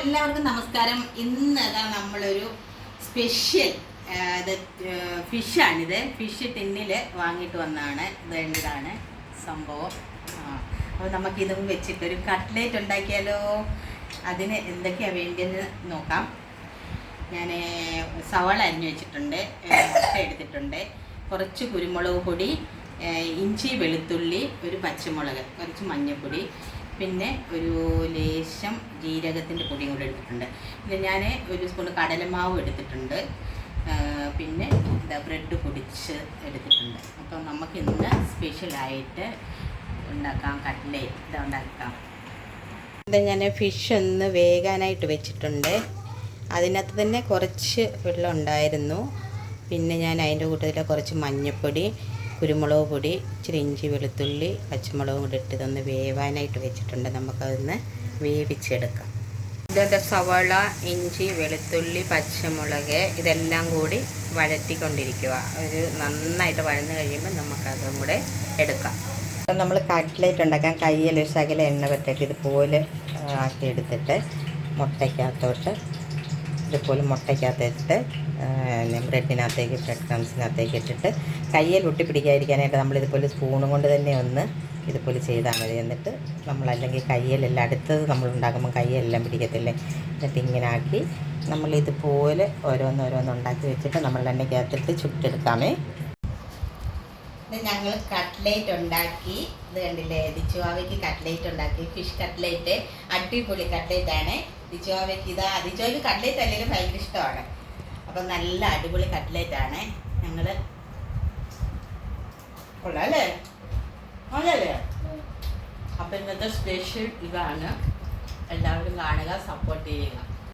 എല്ലാവർക്കും നമസ്കാരം. ഇന്ന് അതാ നമ്മളൊരു സ്പെഷ്യൽ ഫിഷാണിത്. ഫിഷ് ടിന്നിൽ വാങ്ങിയിട്ട് വന്നതാണ് ഇത് ഇതാണ് സംഭവം. അപ്പോൾ നമുക്കിതും വെച്ചിട്ടൊരു കട്ട്ലേറ്റ് ഉണ്ടാക്കിയാലോ? അതിന് എന്തൊക്കെയാണ് വേണ്ടിയെന്ന് നോക്കാം. ഞാൻ സവാള അരിഞ്ഞു വെച്ചിട്ടുണ്ട് മുട്ട എടുത്തിട്ടുണ്ട് കുറച്ച് കുരുമുളക് പൊടി ഇഞ്ചി വെളുത്തുള്ളി ഒരു പച്ചമുളക് കുറച്ച് മഞ്ഞൾപ്പൊടി പിന്നെ ഒരു ലേശം ജീരകത്തിന്റെ പൊടിയും കൂടെ എടുത്തിട്ടുണ്ട്. പിന്നെ ഞാൻ ഒരു സ്പൂൺ കടലമാവ് എടുത്തിട്ടുണ്ട്. പിന്നെ എന്താ ബ്രെഡ് പൊടിച്ച് എടുത്തിട്ടുണ്ട്. അപ്പം നമുക്ക് ഇന്ന് സ്പെഷ്യലായിട്ട് ഉണ്ടാക്കാം കട്ട്ലേറ്റ് ഇതാ ഉണ്ടാക്കാം. ഇത് ഞാൻ ഫിഷ് ഒന്ന് വേകാനായിട്ട് വെച്ചിട്ടുണ്ട്. അതിനകത്ത് തന്നെ കുറച്ച് വെള്ളം ഉണ്ടായിരുന്നു. പിന്നെ ഞാൻ അതിന്റെ കൂട്ടത്തിൽ കുറച്ച് മഞ്ഞൾപ്പൊടി കുരുമുളക് പൊടി ഇച്ചിരി ഇഞ്ചി വെളുത്തുള്ളി പച്ചമുളകും കൂടി ഇട്ട് ഇതൊന്ന് വേവാനായിട്ട് വെച്ചിട്ടുണ്ട്. നമുക്കതൊന്ന് വേവിച്ചെടുക്കാം. ഇതൊക്കെ സവാള ഇഞ്ചി വെളുത്തുള്ളി പച്ചമുളക് ഇതെല്ലാം കൂടി വഴറ്റിക്കൊണ്ടിരിക്കുക. ഒരു നന്നായിട്ട് വഴന്ന് കഴിയുമ്പോൾ നമുക്കതും കൂടെ എടുക്കാം. അപ്പം നമ്മൾ കട്ട്ലേറ്റ് ഉണ്ടാക്കാൻ കയ്യിൽ ഒരു ശകല എണ്ണ പറ്റിയിട്ട് ഇതുപോലെ ആക്കി എടുത്തിട്ട് മുട്ടയ്ക്കകത്തോട്ട് ഇതുപോലെ മുട്ടയ്ക്കകത്തിട്ട് ബ്രെഡിനകത്തേക്ക് ബ്രെഡ് ക്രംസിനകത്തേക്ക് ഇട്ടിട്ട് കയ്യിൽ ഒട്ടി പിടിക്കാതിരിക്കാനായിട്ട് നമ്മൾ ഇതുപോലെ സ്പൂണും കൊണ്ട് തന്നെ ഒന്ന് ഇതുപോലെ ചെയ്താൽ മതി. എന്നിട്ട് നമ്മൾ അല്ലെങ്കിൽ കയ്യിലെല്ലാം അടുത്തത് നമ്മൾ ഉണ്ടാക്കുമ്പോൾ കയ്യിലെല്ലാം പിടിക്കത്തില്ലേ? എന്നിട്ട് ഇങ്ങനെ ആക്കി നമ്മൾ ഇതുപോലെ ഓരോന്നോരോന്ന് ഉണ്ടാക്കി വെച്ചിട്ട് നമ്മൾ എണ്ണയ്ക്കകത്തിട്ട് ചുട്ടെടുക്കാമേ. ഞങ്ങൾ കട്ട്ലേറ്റ് ഉണ്ടാക്കി. ഇത് കണ്ടില്ലേ ദിച്ചുവാവയ്ക്ക് കട്ട്ലേറ്റ് ഉണ്ടാക്കി. ഫിഷ് കട്ട്ലേറ്റ് അടിപൊളി കട്ട്ലേറ്റ് ആണ് ദിച്ചുവാവയ്ക്ക് ഇതാ അതിജോയ്ക്ക് കട്ട്ലേറ്റ് അല്ലെങ്കിലും ഭയങ്കര ഇഷ്ടമാണ്. അപ്പം നല്ല അടിപൊളി കട്ട്ലേറ്റ് ആണ്. ഞങ്ങൾ കൊള്ളാല്ലേ? കൊള്ളാല്ലേ? അപ്പം ഇന്നത്തെ സ്പെഷ്യൽ ഇതാണ് എല്ലാവരും കാണുക സപ്പോർട്ട് ചെയ്യുക.